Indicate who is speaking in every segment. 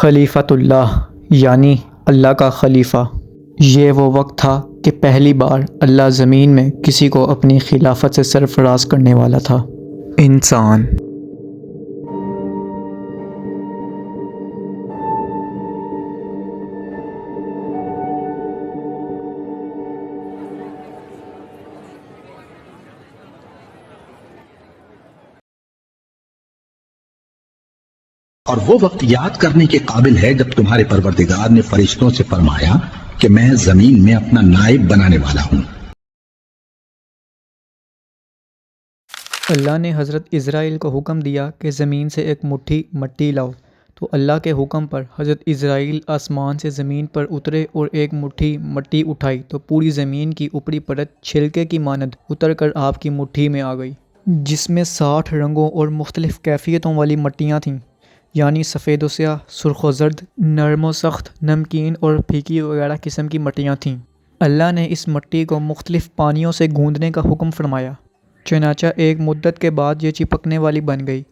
Speaker 1: خلیفۃ اللہ یعنی اللہ کا خلیفہ۔ یہ وہ وقت تھا کہ پہلی بار اللہ زمین میں کسی کو اپنی خلافت سے سرفراز کرنے والا تھا۔ انسان۔
Speaker 2: اور وہ وقت یاد کرنے کے قابل ہے جب تمہارے پروردگار نے فرشتوں سے فرمایا کہ میں زمین میں اپنا نائب بنانے والا ہوں۔
Speaker 1: اللہ نے حضرت اسرائیل کو حکم دیا کہ زمین سے ایک مٹھی مٹی لاؤ۔ تو اللہ کے حکم پر حضرت اسرائیل آسمان سے زمین پر اترے اور ایک مٹھی مٹی اٹھائی۔ تو پوری زمین کی اوپری پرت چھلکے کی مانند اتر کر آپ کی مٹھی میں آ گئی، جس میں ساٹھ رنگوں اور مختلف کیفیتوں والی مٹیاں تھیں۔ یعنی سفید و سیاہ، سرخ و زرد، نرم و سخت، نمکین اور پھیکی وغیرہ قسم کی مٹیاں تھیں۔ اللہ نے اس مٹی کو مختلف پانیوں سے گوندنے کا حکم فرمایا۔ چنانچہ ایک مدت کے بعد یہ چپکنے والی بن گئی۔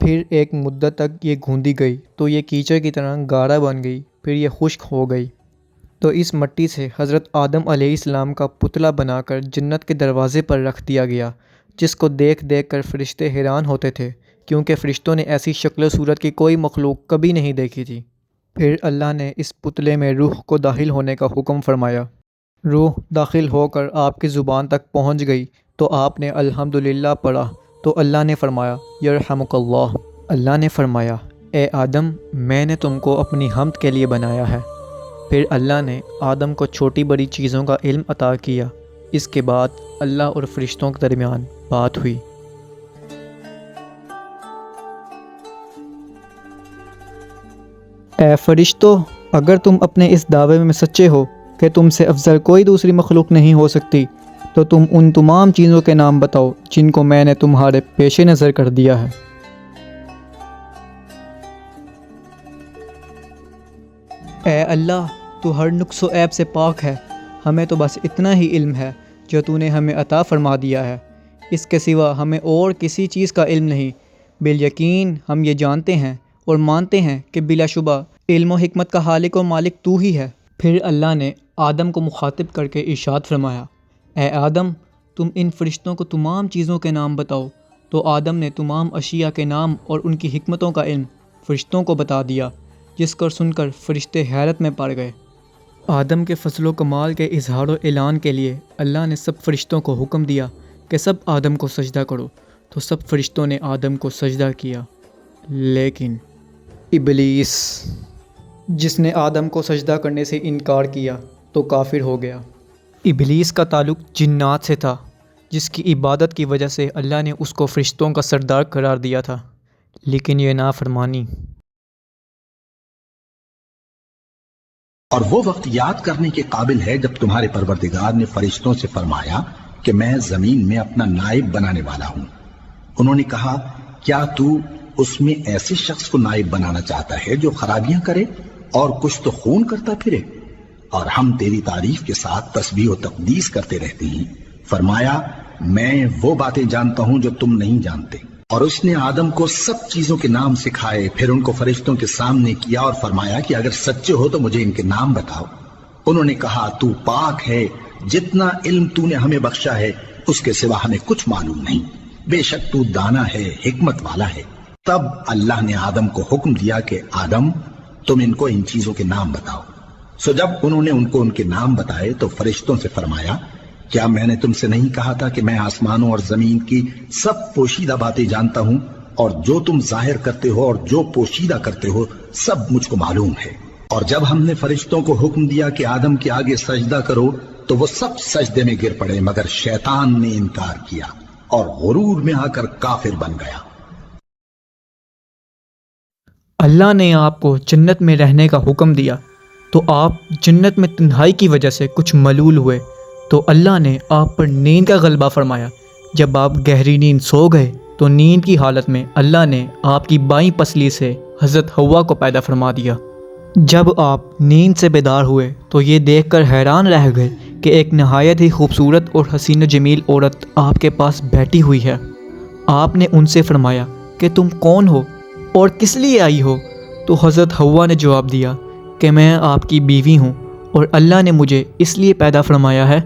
Speaker 1: پھر ایک مدت تک یہ گوندی گئی تو یہ کیچڑ کی طرح گاڑھا بن گئی۔ پھر یہ خشک ہو گئی۔ تو اس مٹی سے حضرت آدم علیہ السلام کا پتلا بنا کر جنت کے دروازے پر رکھ دیا گیا۔ جس کو دیکھ دیکھ کر فرشتے حیران ہوتے تھے، کیونکہ فرشتوں نے ایسی شکل و صورت کی کوئی مخلوق کبھی نہیں دیکھی تھی۔ پھر اللہ نے اس پتلے میں روح کو داخل ہونے کا حکم فرمایا۔ روح داخل ہو کر آپ کی زبان تک پہنچ گئی، تو آپ نے الحمد للہ پڑھا۔ تو اللہ نے فرمایا یرحمک اللہ اللہ نے فرمایا، اے آدم، میں نے تم کو اپنی حمد کے لیے بنایا ہے۔ پھر اللہ نے آدم کو چھوٹی بڑی چیزوں کا علم عطا کیا۔ اس کے بعد اللہ اور فرشتوں کے درمیان بات ہوئی۔ اے فرشتو، اگر تم اپنے اس دعوے میں سچے ہو کہ تم سے افضل کوئی دوسری مخلوق نہیں ہو سکتی، تو تم ان تمام چیزوں کے نام بتاؤ جن کو میں نے تمہارے پیش نظر کر دیا ہے۔ اے اللہ، تو ہر نقص و عیب سے پاک ہے۔ ہمیں تو بس اتنا ہی علم ہے۔ جو تو نے ہمیں عطا فرما دیا ہے۔ اس کے سوا ہمیں اور کسی چیز کا علم نہیں۔ بال یقین ہم یہ جانتے ہیں اور مانتے ہیں کہ بلا شبہ علم و حکمت کا حالق و مالک تو ہی ہے۔ پھر اللہ نے آدم کو مخاطب کر کے ارشاد فرمایا، اے آدم، تم ان فرشتوں کو تمام چیزوں کے نام بتاؤ۔ تو آدم نے تمام اشیاء کے نام اور ان کی حکمتوں کا علم فرشتوں کو بتا دیا، جس کر سن کر فرشتے حیرت میں پڑ گئے۔ آدم کے فضل و کمال کے اظہار و اعلان کے لیے اللہ نے سب فرشتوں کو حکم دیا کہ سب آدم کو سجدہ کرو۔ تو سب فرشتوں نے آدم کو سجدہ کیا۔ لیکن ابلیس، جس نے آدم کو سجدہ کرنے سے انکار کیا، تو کافر ہو گیا۔ ابلیس کا تعلق جنات سے تھا، جس کی عبادت کی وجہ سے اللہ نے اس کو فرشتوں کا سردار قرار دیا تھا۔ لیکن یہ نافرمانی۔
Speaker 2: اور وہ وقت یاد کرنے کے قابل ہے جب تمہارے پروردگار نے فرشتوں سے فرمایا کہ میں زمین میں اپنا نائب بنانے والا ہوں۔ انہوں نے کہا، کیا تو اس میں ایسے شخص کو نائب بنانا چاہتا ہے جو خرابیاں کرے اور کچھ تو خون کرتا پھرے؟ اور ہم تیری تعریف کے ساتھ تسبیح و تقدیس کرتے رہتے ہیں۔ فرمایا، میں وہ باتیں جانتا ہوں جو تم نہیں جانتے۔ اور اس نے آدم کو سب چیزوں کے نام سکھائے، پھر ان کو فرشتوں کے سامنے کیا اور فرمایا کہ اگر سچے ہو تو مجھے ان کے نام بتاؤ۔ انہوں نے کہا، تو پاک ہے، جتنا علم تو نے ہمیں بخشا ہے، اس کے سوا ہمیں کچھ معلوم نہیں۔ بے شک تو دانا ہے، حکمت والا ہے۔ تب اللہ نے آدم کو حکم دیا کہ، آدم، تم ان کو ان چیزوں کے نام بتاؤ۔ سو جب انہوں نے ان کو ان کے نام بتائے تو فرشتوں سے فرمایا کیا میں نے تم سے نہیں کہا تھا کہ میں آسمانوں اور زمین کی سب پوشیدہ باتیں جانتا ہوں؟ اور جو تم ظاہر کرتے ہو اور جو پوشیدہ کرتے ہو، سب مجھ کو معلوم ہے۔ اور جب ہم نے فرشتوں کو حکم دیا کہ آدم کے آگے سجدہ کرو، تو وہ سب سجدے میں گر پڑے، مگر شیطان نے انکار کیا اور غرور میں آ کر کافر بن گیا۔
Speaker 1: اللہ نے آپ کو جنت میں رہنے کا حکم دیا، تو آپ جنت میں تنہائی کی وجہ سے کچھ ملول ہوئے۔ تو اللہ نے آپ پر نیند کا غلبہ فرمایا۔ جب آپ گہری نیند سو گئے، تو نیند کی حالت میں اللہ نے آپ کی بائیں پسلی سے حضرت ہوا کو پیدا فرما دیا۔ جب آپ نیند سے بیدار ہوئے، تو یہ دیکھ کر حیران رہ گئے کہ ایک نہایت ہی خوبصورت اور حسین و جمیل عورت آپ کے پاس بیٹھی ہوئی ہے۔ آپ نے ان سے فرمایا کہ تم کون ہو اور کس لیے آئی ہو؟ تو حضرت ہوا نے جواب دیا کہ میں آپ کی بیوی ہوں۔ اور اللہ نے مجھے اس لیے پیدا فرمایا ہے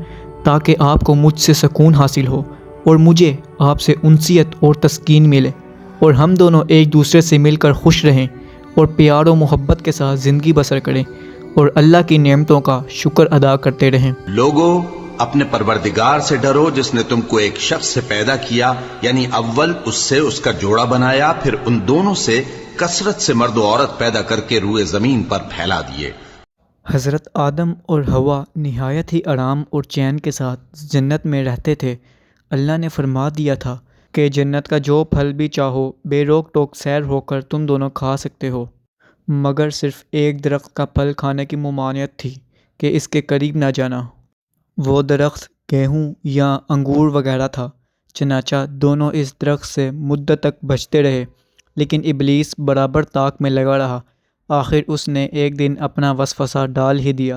Speaker 1: تاکہ آپ کو مجھ سے سکون حاصل ہو اور مجھے آپ سے انسیت اور تسکین ملے اور ہم دونوں ایک دوسرے سے مل کر خوش رہیں اور پیار و محبت کے ساتھ زندگی بسر کریں اور اللہ کی نعمتوں کا شکر ادا کرتے رہیں۔
Speaker 2: لوگوں، اپنے پروردگار سے ڈرو جس نے تم کو ایک شخص سے پیدا کیا یعنی اول اس سے اس کا جوڑا بنایا، پھر ان دونوں سے کثرت سے مرد و عورت پیدا کر کے روئے زمین پر پھیلا دیے۔
Speaker 1: حضرت آدم اور ہوا نہایت ہی آرام اور چین کے ساتھ جنت میں رہتے تھے۔ اللہ نے فرما دیا تھا کہ جنت کا جو پھل بھی چاہو، بے روک ٹوک سیر ہو کر تم دونوں کھا سکتے ہو۔ مگر صرف ایک درخت کا پھل کھانے کی ممانعت تھی کہ اس کے قریب نہ جانا۔ وہ درخت گیہوں یا انگور وغیرہ تھا۔ چنانچہ دونوں اس درخت سے مدت تک بچتے رہے، لیکن ابلیس برابر طاق میں لگا رہا۔ آخر اس نے ایک دن اپنا وسوسہ ڈال ہی دیا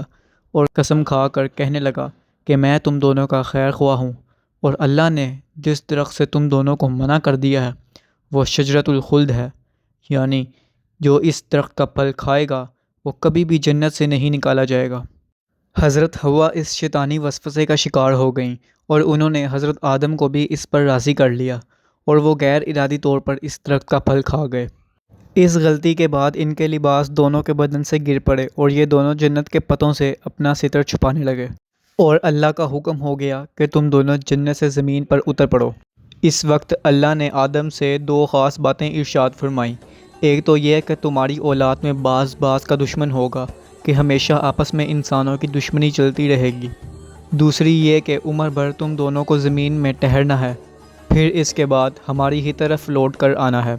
Speaker 1: اور قسم کھا کر کہنے لگا کہ میں تم دونوں کا خیر خواہ ہوں اور اللہ نے جس درخت سے تم دونوں کو منع کر دیا ہے، وہ شجرت الخلد ہے۔ یعنی جو اس درخت کا پھل کھائے گا، وہ کبھی بھی جنت سے نہیں نکالا جائے گا۔ حضرت ہوا اس شیطانی وسوسے کا شکار ہو گئیں اور انہوں نے حضرت آدم کو بھی اس پر راضی کر لیا اور وہ غیر ارادی طور پر اس درخت کا پھل کھا گئے۔ اس غلطی کے بعد ان کے لباس دونوں کے بدن سے گر پڑے اور یہ دونوں جنت کے پتوں سے اپنا ستر چھپانے لگے۔ اور اللہ کا حکم ہو گیا کہ تم دونوں جنت سے زمین پر اتر پڑو۔ اس وقت اللہ نے آدم سے دو خاص باتیں ارشاد فرمائیں۔ ایک تو یہ کہ تمہاری اولاد میں بعض بعض کا دشمن ہوگا کہ ہمیشہ آپس میں انسانوں کی دشمنی چلتی رہے گی۔ دوسری یہ کہ عمر بھر تم دونوں کو زمین میں ٹہرنا ہے۔ پھر اس کے بعد ہماری ہی طرف لوٹ کر آنا ہے۔